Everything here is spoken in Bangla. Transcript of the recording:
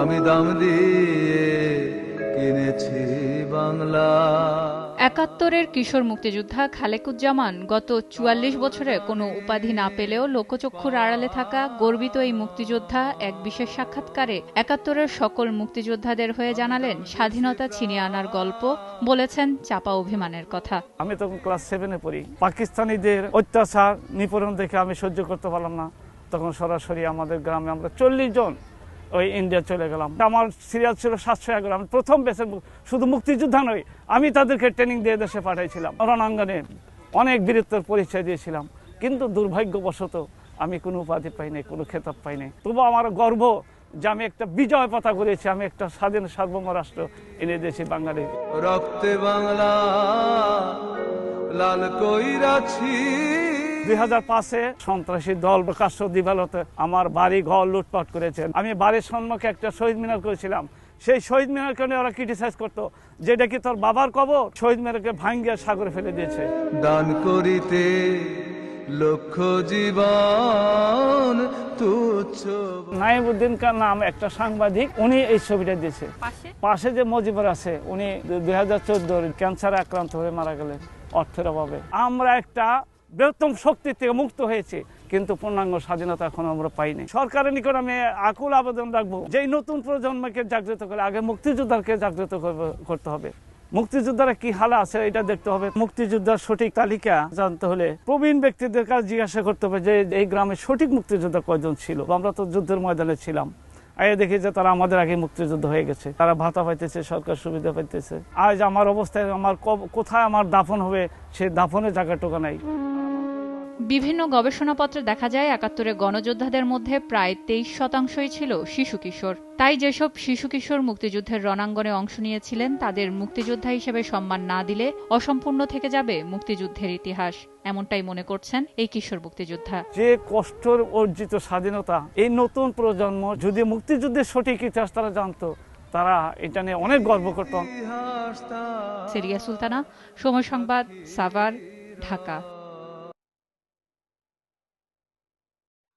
আমি দাম দিয়ে কিনেছি বাংলা। একাত্তরের কিশোর মুক্তিযোদ্ধা খালেকুজ্জামান গত চুয়াল্লিশ বছরে কোনো উপাধি না পেলেও লোকচক্ষুর আড়ালে থাকা গর্বিত এই মুক্তিযোদ্ধা এক বিশেষ সাক্ষাৎকারে একাত্তরের সকল মুক্তিযোদ্ধাদের হয়ে জানালেন স্বাধীনতা ছিনিয়ে আনার গল্প বলেছেন চাপা অভিমানের কথা। আমি তখন ক্লাস সেভেনে পড়ি। পাকিস্তানিদের অত্যাচার নিপীড়ন দেখে আমি সহ্য করতে পারলাম না। তখন সরাসরি আমাদের গ্রামে আমরা চল্লিশ জন ওই ইন্ডিয়া চলে গেলাম। আমার সিরিয়াল ছিল সাতশো এগারো। আমি প্রথম বেসে শুধু মুক্তিযোদ্ধা নই, আমি তাদেরকে ট্রেনিং দিয়ে দেশে পাঠাইছিলাম। রণাঙ্গনে অনেক বীরত্বের পরিচয় দিয়েছিলাম, কিন্তু দুর্ভাগ্যবশত আমি কোনো উপাধি পাইনি কোনো খেতাব পাইনি তবু আমার গর্ব যে আমি একটা বিজয় পতা করেছি আমি একটা স্বাধীন সার্বভৌম রাষ্ট্র এনে দিয়েছি বাঙালি রক্তে বাংলা, লাল কইরাছি দুই হাজার পাঁচে সন্ত্রাসী দল প্রকাশ্য দিবালতে আমার বাড়ি ঘর লুটপাট করেছেন। আমি বাড়ির সম্মুখে একটা শহীদ মিনার করেছিলাম। সেই শহীদ মিনারকে নিয়ে ওরা ক্রিটিসাইজ করতো। যেটা কি তোর বাবার কবর? শহীদ মিনারকে ভাঙ্গিয়ে সাগরে ফেলে দিয়েছে। দান করিতে লক্ষ জীবন তুচ্ছ নাইমুদ্দিন কার নাম একটা সাংবাদিক উনি এই ছবিটা দিয়েছে। পাশে? যে মজিবর আছে উনি দুই হাজার চোদ্দোর ক্যান্সারে আক্রান্ত হয়ে মারা গেলেন অর্থের অভাবে। আমরা একটা বৃহত্তম শক্তি থেকে মুক্ত হয়েছে, কিন্তু পূর্ণাঙ্গ স্বাধীনতা এখন আমরা পাইনি। সরকারের নিকট আমি আকুল আবেদন রাখব যে নতুন প্রজন্মকে জাগ্রত করে, আগে মুক্তিযোদ্ধাকে জাগ্রত করতে হবে। মুক্তিযোদ্ধারা কি হালে আছে এটা দেখতে হবে। মুক্তিযোদ্ধার সঠিক তালিকা জানতে হলে প্রবীণ ব্যক্তিদের কাছে জিজ্ঞাসা করতে হবে যে, এই গ্রামে সঠিক মুক্তিযোদ্ধা কয়জন ছিল? আমরা তো যুদ্ধের ময়দানে ছিলাম। আগে দেখি যে তারা আমাদের আগে মুক্তিযুদ্ধ হয়ে গেছে। তারা ভাতা পাইতেছে, সরকার সুবিধা পাইতেছে। আজ আমার অবস্থায়, আমার কোথায় আমার দাফন হবে, সে দাফনের জায়গাটুকু নাই। বিভিন্ন গবেষণাপত্রে দেখা যায় একাত্তরে গণযোদ্ধাদের মধ্যে প্রায় তেইশ শতাংশই ছিল শিশু কিশোর। তাই যেসব শিশু কিশোর মুক্তিযুদ্ধের রণাঙ্গনে অংশ নিয়েছিলেন তাদের মুক্তিযোদ্ধা হিসেবে সম্মান না দিলে অসম্পূর্ণ থেকে যাবে মুক্তিযুদ্ধের ইতিহাস। এমনটাই মনে করছেন এই কিশোর মুক্তিযোদ্ধা। যে কষ্টর অর্জিত স্বাধীনতা এই নতুন প্রজন্ম যদি মুক্তিযুদ্ধের সঠিক ইতিহাস তারা জানতো তারা এটা নিয়ে অনেক গর্ব করত। সেরিয়া সুলতানা সময় সংবাদ সাভার ঢাকা।